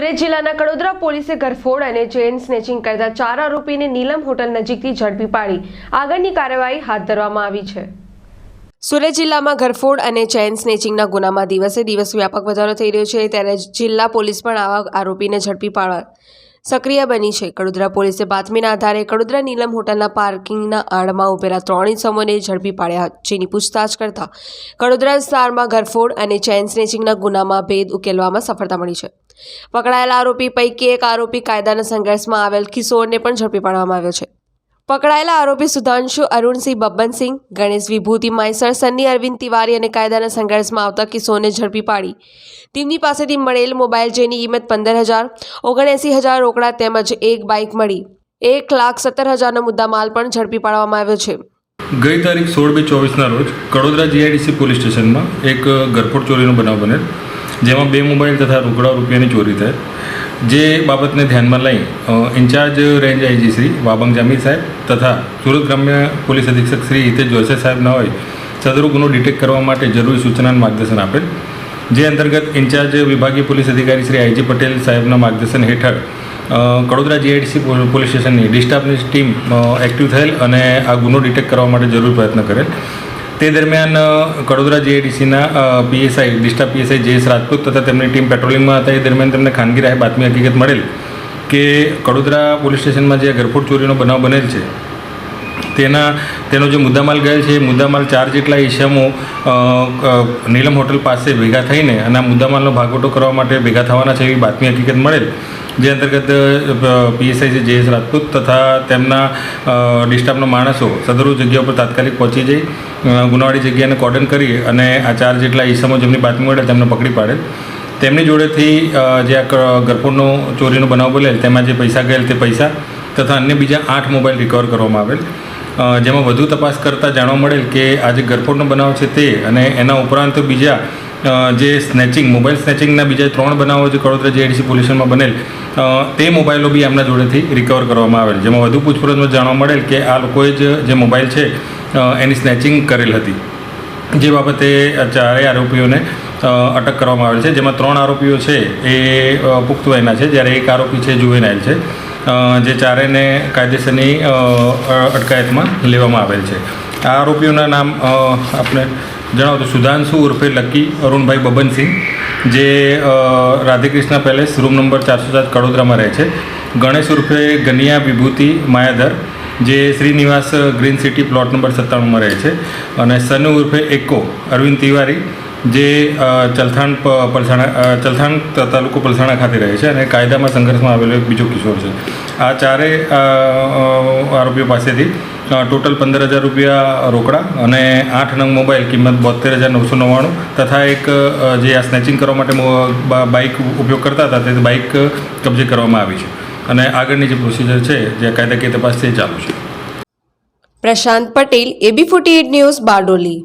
જિલ્લાના કડોદરા પોલીસે ઘરફોડ અને ચેઇન સ્નેચિંગ કરતા ચાર આરોપીને નીલમ હોટલ નજીકથી ઝડપી પાડી. આગળની કાર્યવાહી હાથ ધરવામાં આવી છે. સુરત જિલ્લામાં ઘરફોડ અને ચેઇન સ્નેચિંગના ગુનામાં દિવસે દિવસ વ્યાપક વધારો થઈ રહ્યો છે, ત્યારે જિલ્લા પોલીસ પણ આવા આરોપીને ઝડપી પાડવા સક્રિય બની છે. કડોદરા પોલીસે બાતમીના આધારે કડોદરા નીલમ હોટલના પાર્કિંગના આડમાં ઉભેલા ત્રણ ઇસમોને ઝડપી પાડ્યા જેની પૂછતાછ કરતા કડોદરા વિસ્તારમાં ઘરફોડ અને ચેઇન સ્નેચિંગના ગુનામાં ભેદ ઉકેલવામાં સફળતા મળી છે. પકડાયેલા આરોપી પૈકી એક આરોપી કાયદાના સંઘર્ષમાં આવેલ કિશોરને પણ ઝડપી પાડવામાં આવ્યો છે. પકડાયેલા આરોપી સુધાંશુ અરુણસિંહ બબ્બનસિંહ, ગણેશ વિભૂતિ માયસર સન્ની અરવિંદ તિવારી અને કાયદાના સંઘર્ષમાં આવતા કિસ્સોને ઝડપી પાડી. તેમની પાસેથી મળેલ મોબાઈલ જેની કિંમત પંદર હજાર, ઓગણએંસી હજાર રોકડા તેમજ એક બાઇક મળી. એક લાખ સત્તર હજારનો મુદ્દામાલ પણ ઝડપી પાડવામાં આવ્યો છે. ગઈ તારીખ સોળ બે ચોવીસના રોજ કડોદરા જીઆઈડીસી પોલીસ સ્ટેશનમાં એક ગરફોડ ચોરીનો બનાવ બનેલ, જેમાં બે મોબાઈલ તથા રોકડા રૂપિયાની ચોરી થઈ જે બાબતને ધ્યાનમાં લઈ in-charge range IG Shri Wabang Jami સાહેબ તથા સુરત ગ્રામ્ય પોલીસ અધિક્ષક શ્રી હિતેશ જોશે સાહેબના હોય સદરુ ગુનો ડિટેક્ટ કરવા માટે જરૂરી સૂચના માર્ગદર્શન આપેલ. જે અંતર્ગત ઇન્ચાર્જ વિભાગીય પોલીસ અધિકારી શ્રી આઈજી પટેલ સાહેબના માર્ગદર્શન હેઠળ કડોદરા જીઆઈડીસી પોલીસ સ્ટેશનની ડિસ્ટાફની ટીમ એક્ટિવ થયેલ અને આ ગુનો ડિટેક્ટ કરવા માટે જરૂર પ્રયત્ન કરેલ. તે દરમિયાન કડોદરા જીઆઈડીસીના પીએસઆઈ ડિસ્ટા પીએસઆઈ જયેશ રાજપૂત તથા તેમની ટીમ પેટ્રોલિંગમાં હતા. એ દરમિયાન તેમને ખાનગી રાહે બાતમી હકીકત મળેલ કે કડોદરા પોલીસ સ્ટેશનમાં જે ઘરફોડ ચોરીનો બનાવ બનેલ છે, તેના, તેનો જે મુદ્દામાલ ગયેલ છે, એ મુદ્દામાલ ચાર જેટલા ઇસમો નીલમ હોટલ પાસે ભેગા થઈને અને આ મુદ્દામાલનો ભાગવટો કરવા માટે ભેગા થવાના છે એવી બાતમી હકીકત મળેલ. જે અંતર્ગત પીએસઆઈ છે, જયેશ રાજપૂત તથા તેમના ડિસ્ટાફના માણસો સદરૂ જગ્યા ઉપર તાત્કાલિક પહોંચી જઈ ગુનાવાળી જગ્યાને કોર્ડન કરી અને આ ચાર જેટલા ઈસમો જેમની બાતમી મળે તેમને પકડી પાડે. તેમની જોડેથી જે આ ગરફોડનો ચોરીનો બનાવ બોલેલ, તેમાં જે પૈસા ગયેલ તે પૈસા તથા અન્ય બીજા આઠ મોબાઈલ રિકવર કરવામાં આવેલ. જેમાં વધુ તપાસ કરતાં જાણવા મળેલ કે આ જે ગરફોડનો બનાવ છે તે અને એના ઉપરાંત બીજા જે સ્નેચિંગ, મોબાઈલ સ્નેચિંગના બીજા ત્રણ બનાવો જે કડોદરા જેડીસી પોલ્યુશનમાં બનેલ તે મોબાઈલો બી એમના જોડેથી રિકવર કરવામાં આવેલ જેમાં વધુ પૂછપરછમાં જાણવા મળેલ કે આ લોકોએ જ જે મોબાઈલ છે એની સ્નેચિંગ કરેલ હતી. જે બાબતે ચારેય આરોપીઓને અટક કરવામાં આવેલ છે. જેમાં ત્રણ આરોપીઓ છે, એ પુખ્ત વયના છે. જ્યારે એક આરોપી છે જુવેનાઇલ છે. જે ચારેયને કાયદેસરની અટકાયતમાં લેવામાં આવેલ છે. આ આરોપીઓના નામ આપણે જણાવતો સુધાંશુ ઉર્ફે લક્કી અરુણભાઈ બબનસિંહ જે રાધેકૃષ્ણ પેલેસ રૂમ નંબર ચારસો સાત કડોદરામાં રહે છે. ગણેશ ઉર્ફે ગનિયા વિભૂતિ માયાધર જે Shrinivas green city plot number સત્તાણુંમાં રહે છે. અને સનુ ઉર્ફે એકો અરવિંદ તિવારી જે ચલથાણ પલસાણા ચલથાણ તાલુકો પલસાણા ખાતે રહે છે અને કાયદામાં સંઘર્ષમાં આવેલો એક બીજો કિશોર છે. આ અ, આરોપીઓ પાસેથી ટોટલ પંદર હજાર રૂપિયા રોકડા અને આઠ નંગ મોબાઈલ, કિંમત બોતેર હજાર નવસો નવ્વાણું તથા એક જે આ સ્નેચિંગ કરવા માટે બાઇક ઉપયોગ કરતા હતા તે બાઇક કબજે કરવામાં આવી છે. અને આગળની જે પ્રોસિજર છે, જે કાયદાકીય તપાસ છે ચાલુ છે. Prashant Patel, AB forty news Bardoli.